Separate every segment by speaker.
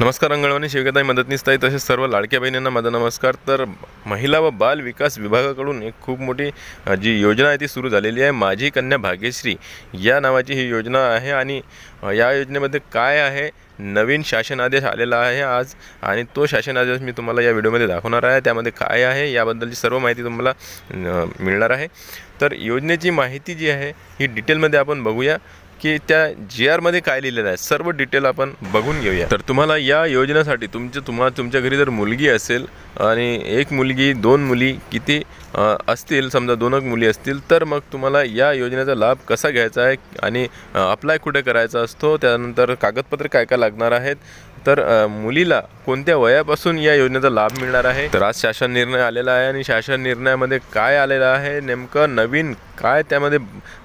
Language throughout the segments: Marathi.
Speaker 1: नमस्कार अंगणवाणी शिवकताई मदतनीसताई तसेच सर्व लाडक्या बहिणींना माझा नमस्कार. तर महिला व बाल विकास विभागाकडून एक खूप मोठी जी योजना आहे ती सुरू झालेली आहे. माझी कन्या भाग्यश्री या नावाची ही योजना आहे आणि या योजनेमध्ये काय आहे? नवीन शासन आदेश आलेला आहे आज आणि तो शासन आदेश मी तुम्हाला या व्हिडिओमध्ये दाखवणार आहे. त्यामध्ये काय आहे? याबद्दलची सर्व माहिती तुम्हाला मिळणार आहे. तर योजनेची माहिती जी आहे ही डिटेलमध्ये आपण बघूया. की त्या जी आरमध्ये काय लिहिलेलं आहे सर्व डिटेल आपण बघून घेऊया. तर तुम्हाला या योजनेसाठी तुमच्या तुम्हाला तुमच्या घरी जर मुलगी असेल आणि एक मुलगी दोन मुली किती असतील समजा दोनच मुली असतील तर मग तुम्हाला या योजनेचा लाभ कसा घ्यायचा आहे आणि अप्लाय कुठे करायचा असतो त्यानंतर कागदपत्र काय काय लागणार आहेत तर मुलीला कोणत्या वयापासून या योजनेचा लाभ मिळणार आहे? तर आज शासन निर्णय आलेला आहे आणि शासन निर्णयामध्ये काय आलेलं आहे नेमकं नवीन काय त्यामध्ये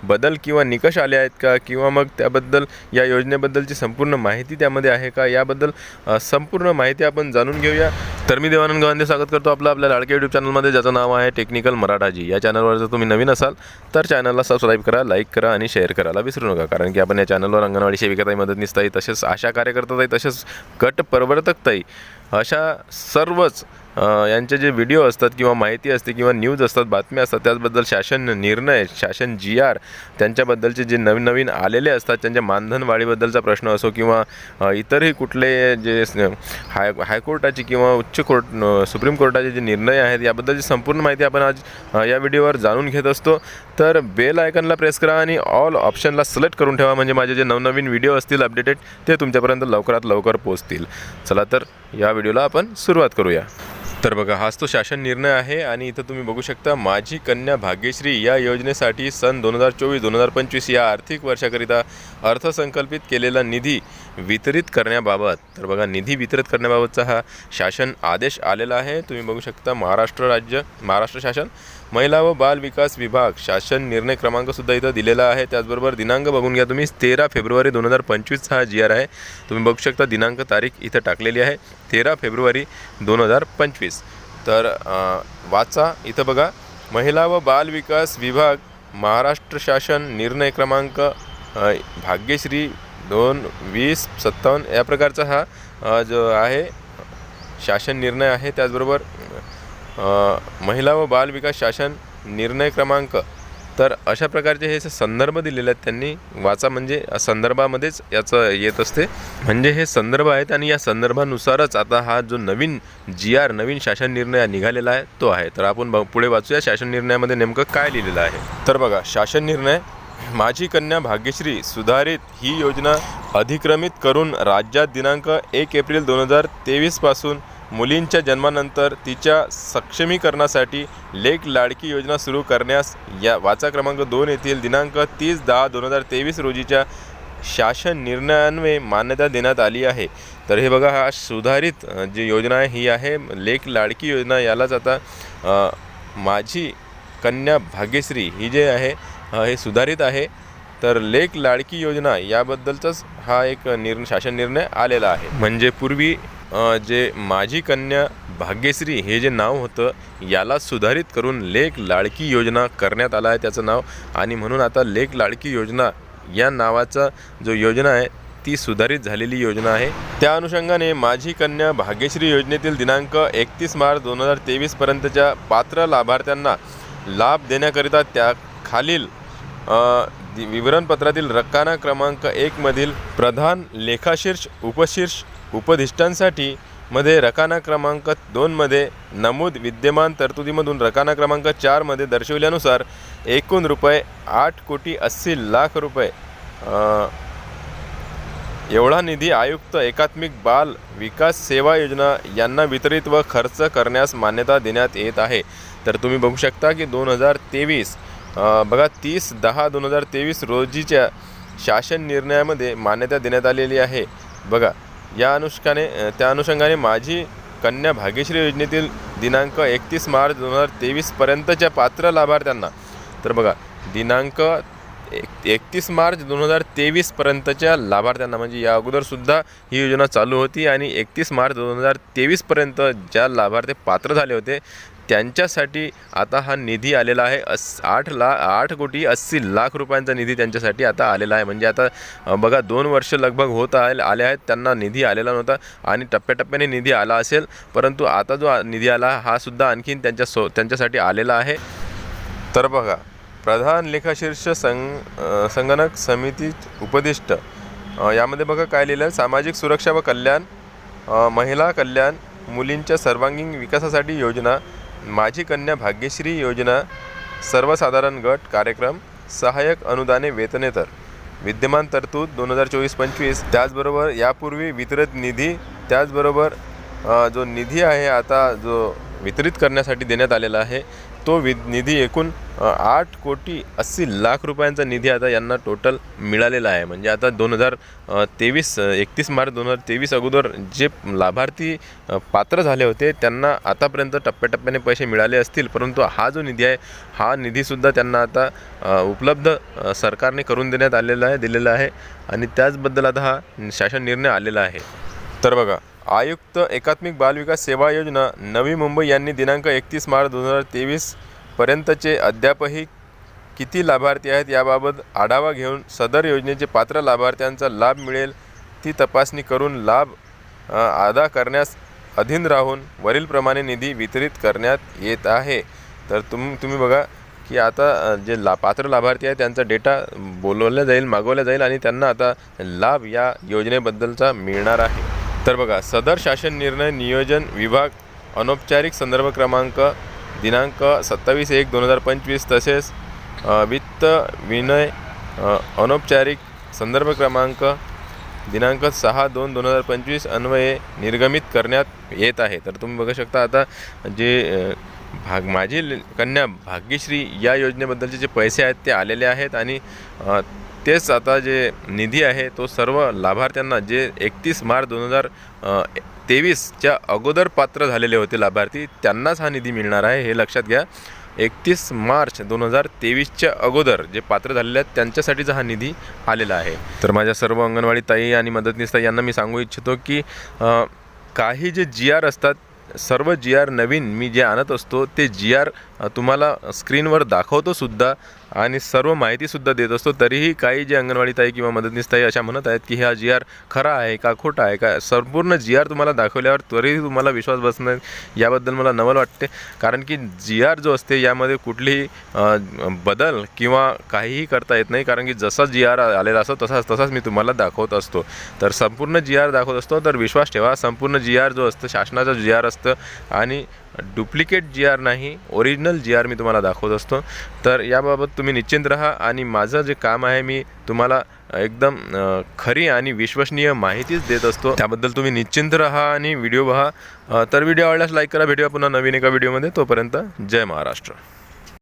Speaker 1: बदल किंवा निकष आले आहेत का? किंवा मग त्याबद्दल या योजनेबद्दलची संपूर्ण माहिती त्यामध्ये आहे का? याबद्दल संपूर्ण माहिती आपण जाणून घेऊया. तर मी देवानंद गवांदे स्वागत करतो आपलं आपल्या लाडक्या यूट्यूब चॅनलमध्ये ज्याचं नाव आहे टेक्निकल मराठाजी या चॅनलवर जर तुम्ही नवीन असाल तर चॅनलला सबस्क्राईब करा लाईक करा आणि शेअर करायला विसरू नका. कारण की आपण या चॅनलवर अंगणवाडी सेविकाताई मदतनीसताई तसेच आशा कार्यकर्ताताई तसेच गट प्रवर्तकताई अशा सर्वच यांचे जे व्हिडिओ असतात किंवा माहिती असते किंवा न्यूज असतात बातम्या असतात त्याचबद्दल शासन निर्णय शासन जी आर त्यांच्याबद्दलचे जे नवीन नवीन आलेले असतात त्यांच्या मानधन वाढीबद्दलचा प्रश्न असो किंवा इतरही कुठले जे हाय हायकोर्टाची किंवा उच्च कोर्ट सुप्रीम कोर्टाचे जे निर्णय आहेत याबद्दलची संपूर्ण माहिती आपण आज या व्हिडिओवर जाणून घेत असतो. तर बेल आयकनला प्रेस करा आणि ऑल ऑप्शनला सिलेक्ट करून ठेवा म्हणजे माझे जे नवनवीन व्हिडिओ असतील अपडेटेड ते तुमच्यापर्यंत लवकरात लवकर पोहोचतील. चला तर या व्हिडिओला आपण सुरुवात करूया. तर बघा हाच तो शासन निर्णय आहे आणि इथं तुम्ही बघू शकता माझी कन्या भाग्यश्री या योजनेसाठी सन दोन हजार चोवीस दोन हजार पंचवीस या आर्थिक वर्षाकरिता अर्थसंकल्पित केलेला निधी वितरित करण्याबाबत. तर बघा निधी वितरित करण्याबाबतचा हा शासन आदेश आलेला आहे. तुम्ही बघू शकता महाराष्ट्र राज्य महाराष्ट्र शासन महिला व बाल विकास विभाग शासन निर्णय क्रमांकसुद्धा इथं दिलेला आहे. त्याचबरोबर दिनांक बघून घ्या तुम्ही. तेरा फेब्रुवारी दोन हजार पंचवीसचा हा जी आर आहे. तुम्ही बघू शकता दिनांक तारीख इथं टाकलेली आहे. तेरा फेब्रुवारी दोन हजार पंचवीस. तर वाचा. इथं बघा महिला व बाल विकास विभाग महाराष्ट्र शासन निर्णय क्रमांक भाग्यश्री दोन वीस सत्तावन्न या प्रकारचा हा जो आहे शासन निर्णय आहे. त्याचबरोबर महिला व बाल विकास शासन निर्णय क्रमांक. तर अशा प्रकारचे हे संदर्भ दिलेले आहेत त्यांनी. वाचा म्हणजे संदर्भामध्येच याचं येत असते. म्हणजे हे संदर्भ आहेत आणि या संदर्भानुसारच आता हा जो नवीन जी आर नवीन शासन निर्णय निघालेला आहे तो आहे. तर आपण पुढे वाचूया शासन निर्णयामध्ये नेमकं काय लिहिलेलं आहे. तर बघा शासन निर्णय माझी कन्या भाग्यश्री सुधारित ही योजना अधिक्रमित करून राज्यात दिनांक एक एप्रिल दोन हजार तेवीसपासून मुलींच्या जन्मानंतर तिच्या सक्षमीकरणासाठी लेख लाडकी योजना सुरू करण्यास या वाचा क्रमांक दोन येथील दिनांक तीस दहा दोन हजार तेवीस रोजीच्या शासन निर्णयान्वये मान्यता देण्यात आली आहे. तर हे बघा हा सुधारित जी योजना आहे ही आहे लेख लाडकी योजना. यालाच आता माझी कन्या भाग्यश्री ही जे आहे हे सुधारित आहे. तर लेख लाडकी योजना याबद्दलचाच हा एक निर्णय शासन निर्णय आलेला आहे. म्हणजे पूर्वी जे माझी कन्या भाग्यश्री हे जे नाव होतं याला सुधारित करून लेख लाडकी योजना करण्यात आला आहे त्याचं नाव. आणि म्हणून आता लेख लाडकी योजना या नावाचा जो योजना आहे ती सुधारित झालेली योजना आहे. त्या अनुषंगाने माझी कन्या भाग्यश्री योजनेतील दिनांक एकतीस मार्च दोन हजार तेवीसपर्यंतच्या पात्र लाभार्थ्यांना लाभ देण्याकरिता त्या खालील विवरणपत्रातील रक्काना क्रमांक एकमधील प्रधान लेखाशीर्ष उपशीर्ष उपदिष्टांसाठी मध्ये रकाना क्रमांक दोनमध्ये नमूद विद्यमान तरतुदीमधून रकाना क्रमांक चारमध्ये दर्शविल्यानुसार एकूण रुपये आठ कोटी अस्सी लाख रुपये एवढा निधी आयुक्त एकात्मिक बाल विकास सेवा योजना यांना वितरित व खर्च करण्यास मान्यता देण्यात येत आहे. तर तुम्ही बघू शकता की दोन हजार तेवीस बघा तीस दहा दोन हजार तेवीस रोजीच्या शासन निर्णयामध्ये मान्यता देण्यात आलेली आहे. बघा या अनुष्काने त्या अनुषंगाने माझी कन्या भाग्यश्री योजनेतील दिनांक एकतीस मार्च दोन हजार तेवीसपर्यंतच्या पात्र लाभार्थ्यांना तर बघा दिनांक एक एकतीस मार्च दोन हजार तेवीसपर्यंतच्या लाभार्थ्यांना म्हणजे या अगोदरसुद्धा ही योजना चालू होती आणि एकतीस मार्च दोन हजार तेवीसपर्यंत ज्या लाभार्थी पात्र झाले होते त्यांच्यासाठी आता हा निधी आलेला आहे. अस आठ ला आठ कोटी अस्सी लाख रुपयांचा निधी त्यांच्यासाठी आता आलेला आहे. म्हणजे आता बघा दोन वर्ष लगभग होत आहे आले आहेत. त्यांना निधी आलेला नव्हता आणि टप्प्याटप्प्याने निधी आला असेल. परंतु आता जो निधी आला हा सुद्धा आणखीन त्यांच्या सो त्यांच्यासाठी आलेला आहे. तर बघा प्रधान लेखाशीर्ष संग संगणक समिती उपदिष्ट. यामध्ये बघा काय लिहिलं आहे सामाजिक सुरक्षा व कल्याण महिला कल्याण मुलींच्या सर्वांगीण विकासासाठी योजना माझी कन्या भाग्यश्री योजना सर्वसाधारण गट कार्यक्रम सहाय्यक अनुदाने वेतनेतर. विद्यमान तरतूद दोन हजार चोवीस पंचवीस. त्याचबरोबर यापूर्वी वितरित निधी त्याचबरोबर जो निधी आहे आता जो वितरित करण्यासाठी देण्यात आलेला आहे. तो वि निधी एकूण आठ कोटी अस्सी लाख रुपयांचा निधी आता यांना टोटल मिळालेला आहे. म्हणजे आता दोन हजार तेवीस एकतीस मार्च दोन हजार तेवीस अगोदर जे लाभार्थी पात्र झाले होते त्यांना आतापर्यंत टप्प्याटप्प्याने पैसे मिळाले असतील. परंतु हा जो निधी आहे हा निधीसुद्धा त्यांना आता उपलब्ध सरकारने करून देण्यात आलेला आहे दिलेला आहे. आणि त्याचबद्दल आता हा शासन निर्णय आलेला आहे. तर बघा आयुक्त एकात्मिक बालविकास सेवा योजना नवी मुंबई यांनी दिनांक एकतीस मार्च दोन हजार तेवीस पर्यंतचे अद्यापही किती लाभार्थी आहेत याबाबत आढावा घेऊन सदर योजनेचे पात्र लाभार्थ्यांचा लाभ मिळेल ती तपासणी करून लाभ अदा करण्यास अधीन राहून वरीलप्रमाणे निधी वितरित करण्यात येत आहे. तर तुम तुम्ही बघा की आता जे ला पात्र लाभार्थी आहे त्यांचा डेटा बोलवला जाईल मागवला जाईल आणि त्यांना आता लाभ या योजनेबद्दलचा मिळणार आहे. तर बघा सदर शासन निर्णय नियोजन विभाग अनौपचारिक संदर्भ क्रमांक दिनांक सत्तावीस एक दोन हजार पंचवीस तसेच वित्त विनय अनौपचारिक संदर्भ क्रमांक दिनांक सहा दोन दोन हजार पंचवीस अन्वये निर्गमित करण्यात येत आहे. तर तुम्ही बघू शकता आता जे भाग माझी कन्या भाग्यश्री या योजनेबद्दलचे जे पैसे आहेत ते आलेले आहेत आणि तेच आता जे निधी आहे तो सर्व लाभार्थ्यांना जे एकतीस मार्च दोन हजार तेवीसच्या अगोदर पात्र झालेले होते लाभार्थी त्यांनाच हा निधी मिळणार आहे हे लक्षात घ्या. एकतीस मार्च दोन हजार तेवीसच्या अगोदर जे पात्र झालेले आहेत त्यांच्यासाठीचा हा निधी आलेला आहे. तर माझ्या सर्व अंगणवाडी ताई आणि मदतनीस ताई यांना मी सांगू इच्छितो की काही जे जी आर असतात सर्व जी आर नवीन मी जे आणत असतो ते जी आर तुम्हाला स्क्रीनवर दाखवतो सुद्धा आणि सर्व माहितीसुद्धा देत असतो तरीही काही जे अंगणवाडी ताई किंवा मदतनीस ताई अशा म्हणत आहेत की हा जी आर खरा आहे का खोटा आहे का संपूर्ण जी आर तुम्हाला दाखवल्यावर तरीही तुम्हाला विश्वास बसणार. याबद्दल मला नवल वाटते. कारण की जी आर जो असते यामध्ये कुठलीही बदल किंवा काहीही करता येत नाही. कारण की जसा जी आर आलेला असतो तसाच तसाच मी तुम्हाला दाखवत असतो. तर संपूर्ण जी आर दाखवत असतो. तर विश्वास ठेवा. संपूर्ण जी आर जो असतं शासनाचं जी आर असतं आणि डुप्लिकेट जी आर नाही ओरिजिनल जी आर मी तुम्हाला दाखवत असतो. तर याबाबत तुम्ही निश्चिंत राहा आणि माझं जे काम आहे मी तुम्हाला एकदम खरी आणि विश्वसनीय माहितीच देत असतो. त्याबद्दल तुम्ही निश्चिंत राहा आणि व्हिडिओ पहा तर व्हिडिओ आवडल्यास लाईक करा. भेटूया पुन्हा नवीन एका व्हिडिओमध्ये. तोपर्यंत जय महाराष्ट्र.